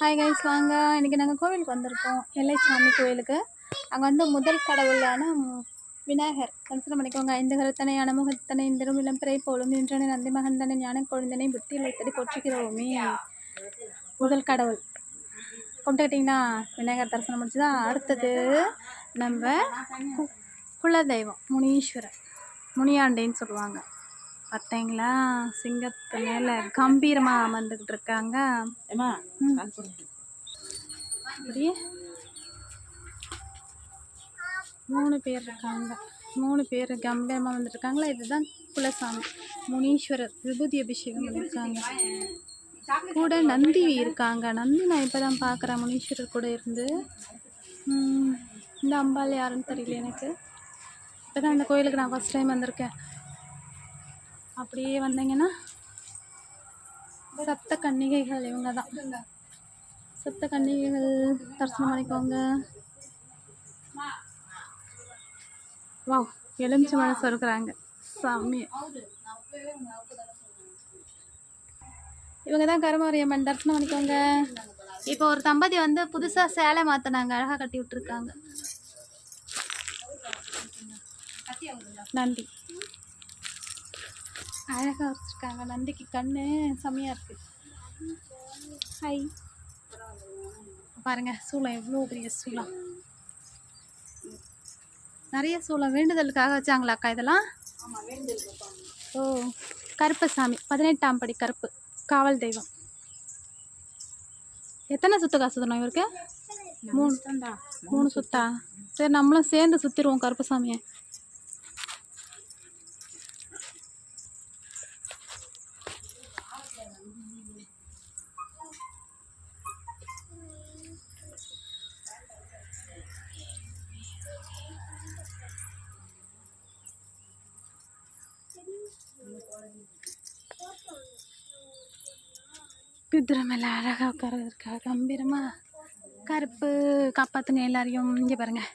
Hi guys வாங்க. இன்றைக்கி நாங்கள் கோவிலுக்கு வந்திருக்கோம். எல்லை சாமி கோவிலுக்கு அங்கே வந்து முதல் கடவுளான விநாயகர். கன்சிடர் பண்ணிக்கோங்க. ஐந்து கருத்தனை அனமுகத்தனை திருமிழம் பிறை போலும் இன்றனை நந்தி மகந்தனை ஞான கொழுந்தனை புத்தி வைத்தடி போற்றுகிறோமே. முதல் கடவுள். கும்பிட்டுக்கிட்டிங்கன்னா விநாயகர் தரிசனம் முடிச்சுதான் அடுத்தது நம்ம கு- குலதெய்வம் முனீஸ்வரர். முனியாண்டேன்னு சொல்லுவாங்க. பார்த்தீங்களா சிங்கத்து மேலே கம்பீரமாக அமர்ந்துக்கிட்டு இருக்காங்க. அப்படியே. மூணு பேர் இருக்காங்க. மூணு பேர் கம்பீரமாக வந்துருக்காங்களா இதுதான் குலசாமி. முனீஸ்வரர் விபூதி அபிஷேகம் பண்ணியிருக்காங்க கூட நந்தி இருக்காங்க. நந்தி நான் இப்போ தான் பார்க்குறேன் முனீஸ்வரர் கூட இருந்து. இந்த அம்பாள் யாருன்னு தெரியல எனக்கு. இப்போ தான் இந்த கோயிலுக்கு நான் ஃபஸ்ட் டைம் வந்திருக்கேன். அப்படியே வந்தீங்கன்னா சப்த கன்னிகைகள் இவங்க தான் சப்த கன்னிகைகள் தரிசனம் பண்ணிக்கோங்க. வா எலுமிச்சை மனசு இருக்கிறாங்க சாமி. இவங்க தான் கருமாரியம்மன் தரிசனம் பண்ணிக்கோங்க. இப்போ ஒரு தம்பதி வந்து புதுசாக சேலை மாற்றினாங்க அழகாக கட்டி விட்டுருக்காங்க. நன்றி. அழகாக வச்சுருக்காங்க. நந்திக்கு கண்ணு செம்மையாக இருக்கு. ஹாய் பாருங்க சூளம் எவ்வளோ பெரிய சூளம். நிறைய சூளம் வேண்டுதலுக்காக வச்சாங்களா அக்கா இதெல்லாம்? ஓ கருப்பசாமி பதினெட்டாம் படி கருப்பு காவல் தெய்வம். எத்தனை சுத்து காசு இவருக்கு? மூணு. மூணு சுத்தா? சரி நம்மளும் சேர்ந்து சுற்றிடுவோம் கருப்பசாமியை. குதிரை மேலே அழகாக உட்காரதுக்கா கம்பீரமாக கருப்பு காப்பாற்றுங்க எல்லாரையும் இங்கே பாருங்கள்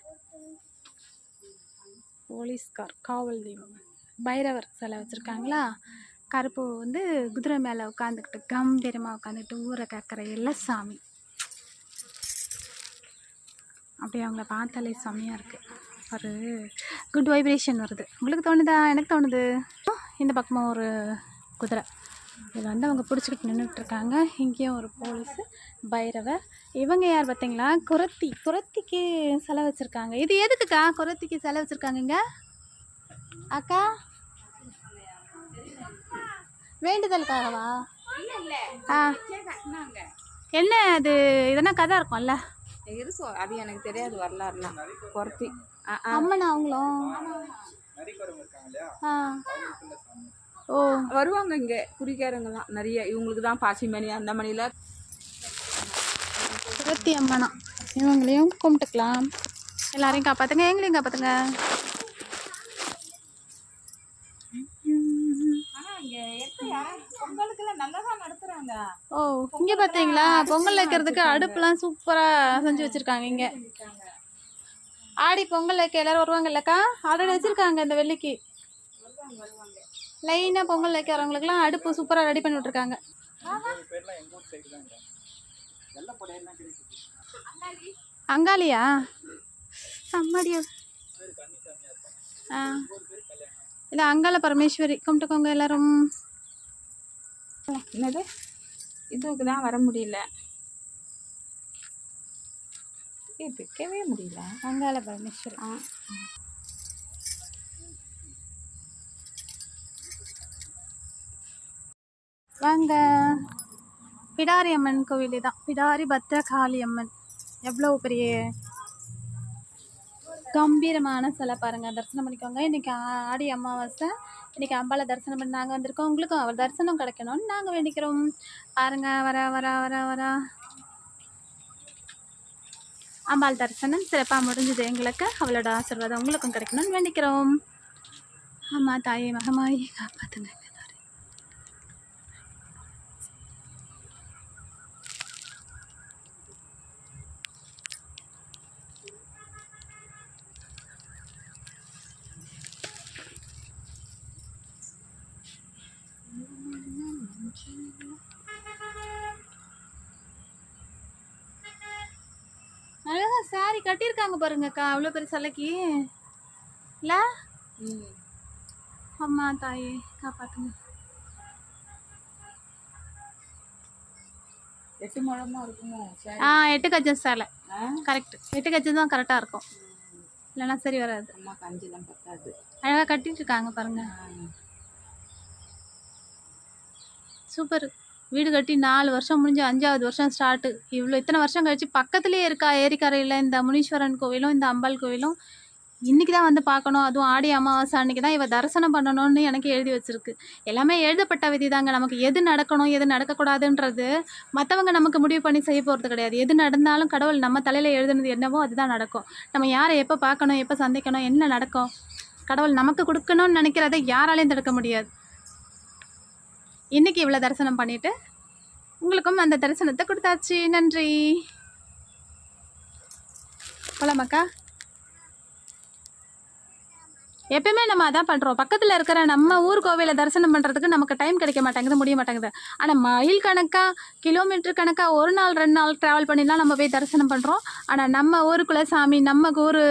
போலீஸ்கார் காவல் தெய்வம் பைரவர் சிலை வச்சுருக்காங்களா? கருப்பு வந்து குதிரை மேலே உட்காந்துக்கிட்டு கம்பீரமாக உட்காந்துக்கிட்டு ஊரை கக்கிற எல்லாம் சாமி. அப்படியே அவங்கள பார்த்தாலே செம்மையாக இருக்குது ஒரு குட் வைப்ரேஷன் வருது. உங்களுக்கு தோணுதா? எனக்கு தோணுது. இந்த பக்கமாக ஒரு குதிரை. இதில் வந்து அவங்க பிடிச்சிக்கிட்டு நின்றுட்டு இருக்காங்க இங்கேயும் ஒரு போலீஸு பைரவர் இவங்க யார் பார்த்தீங்களா? குரத்தி. குரத்திக்கு சிலை வச்சுருக்காங்க. இது எதுக்குக்கா? குரத்திக்கு சிலை வச்சுருக்காங்க இங்க அக்கா? வேண்டுதலுக்காகவா? ஆ. என்ன அது? இதனா கதை இருக்கும்ல? இருக்கு அது எனக்கு தெரியாது வரலாறுலாம். குறத்தி அம்மனா அவங்களும் ஆ. ஓ. வருவாங்க இங்கே குறிக்காரங்கலாம் நிறைய இவங்களுக்கு தான் பாசி மணி அந்த மணியில். குரத்தி அம்மனா. இவங்களையும் கும்பிட்டுக்கலாம். எல்லாரையும் காப்பாத்துங்க எங்களையும் நடத்துகிறாங்க ஓ இங்க பாத்தீங்களா? பொங்கல் வைக்கிறதுக்கு அடுப்புலாம் சூப்பரா செஞ்சு வச்சிருக்காங்க இங்க. ஆடி பொங்கல் வைக்க எல்லாரும் வருவாங்கல்லக்கா? ஆல்ரெடி வச்சிருக்காங்க இந்த வெள்ளிக்கு. லைனாக பொங்கல் வைக்க வரவங்களுக்குலாம் அடுப்பு சூப்பராக ரெடி பண்ணி விட்ருக்காங்க அங்காளியா? சம்மடியா. ஆ. இல்லை அங்காள பரமேஸ்வரி. கும்பிட்டுக்கோங்க எல்லாரும். என்னது? இதுக்கு தான் வர முடியல. ஏய், வைக்கவே முடியல. அங்காள பரமேஸ்வரி. ஆ. வாங்க பிடாரி அம்மன் கோவில் தான் பிடாரி பத்ரகாளி அம்மன் எவ்வளோ பெரிய கம்பீரமான சிலை பாருங்கள் தரிசனம் பண்ணிக்கோங்க. இன்றைக்கி ஆடி அமாவாசை. இன்னைக்கு அம்பாளை தரிசனம் பண்ணி நாங்கள் வந்திருக்கோம். உங்களுக்கும் அவர் தரிசனம் கிடைக்கணும்னு நாங்கள் வேண்டிக்கிறோம். பாருங்க வர வர வர வர. அம்பாள் தரிசனம் சிறப்பாக முடிஞ்சது எங்களுக்கு. அவளோட ஆசீர்வாதம் உங்களுக்கும் கிடைக்கணும்னு வேண்டிக்கிறோம். ஆமாம் தாயே மகமாயி காப்பாற்றுங்க saree கட்டியிருக்காங்க பாருங்கக்கா அவ்வளோ பெரிய சிலைக்கு. இல்லை? அம்மா தாயே காப்பாத்துங்க. எட்டு முழமா இருக்குமோ? சரி ஆ எட்டு கஜம் சேலை. கரெக்ட் எட்டு கஜம் தான் கரெக்டாக இருக்கும். இல்லைன்னா சரி வராது. அம்மா கஞ்சிலாம் பத்தாது. அழகாக கட்டிட்டு இருக்காங்க பாருங்க. சூப்பர். வீடு கட்டி நாலு வருஷம் முடிஞ்சு அஞ்சாவது வருஷம் ஸ்டார்ட்டு இவ்வளோ இத்தனை வருஷம் கழிச்சு பக்கத்துலேயே இருக்கா ஏரிக்கரையில் இந்த முனீஸ்வரன் கோவிலும் இந்த அம்பாள் கோவிலும்? இன்றைக்கி தான் வந்து பார்க்கணும். அதுவும் ஆடி அமாவாசை அன்றைக்கி தான் இவள் தரிசனம் பண்ணணும்னு எனக்கு எழுதி வச்சுருக்கு. எல்லாமே எழுதப்பட்ட விதி தாங்க நமக்கு எது நடக்கணும் எது நடக்கக்கூடாதுன்றது மற்றவங்க நமக்கு முடிவு பண்ணி செய்ய போகிறது கிடையாது. எது நடந்தாலும் கடவுள் நம்ம தலையில் எழுதுனது என்னவோ அதுதான் நடக்கும். நம்ம யாரை எப்போ பார்க்கணும் எப்போ சந்திக்கணும் என்ன நடக்கும்? கடவுள் நமக்கு கொடுக்கணும்னு நினைக்கிறத யாராலையும் தடுக்க முடியாது. இன்றைக்கி இவ்வளோ தரிசனம் பண்ணிட்டு உங்களுக்கும் அந்த தரிசனத்தை கொடுத்தாச்சு. நன்றி. போலாமாக்கா எப்பயுமே நம்ம அதான் பண்ணுறோம் பக்கத்தில் இருக்கிற நம்ம ஊர் கோவிலை தரிசனம் பண்ணுறதுக்கு நமக்கு டைம் கிடைக்க மாட்டேங்குது முடிய மாட்டேங்குது. ஆனால் மைல் கணக்காக கிலோமீட்டர் கணக்காக ஒரு நாள் ரெண்டு நாள் ட்ராவல் பண்ணிலாம் நம்ம போய் தரிசனம் பண்ணுறோம் ஆனால் நம்ம ஊருக்குள்ளே சாமி நம்ம ஊர்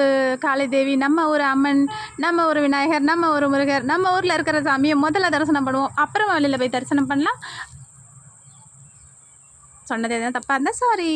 காளி தேவி நம்ம ஊர் அம்மன் நம்ம ஒரு விநாயகர் நம்ம ஒரு முருகர் நம்ம ஊரில் இருக்கிற சாமியை முதல்ல தரிசனம் பண்ணுவோம். அப்புறம் வெளியில் போய் தரிசனம் பண்ணலாம். சொன்னது எதுவும் தப்பாக இருந்தால் சாரி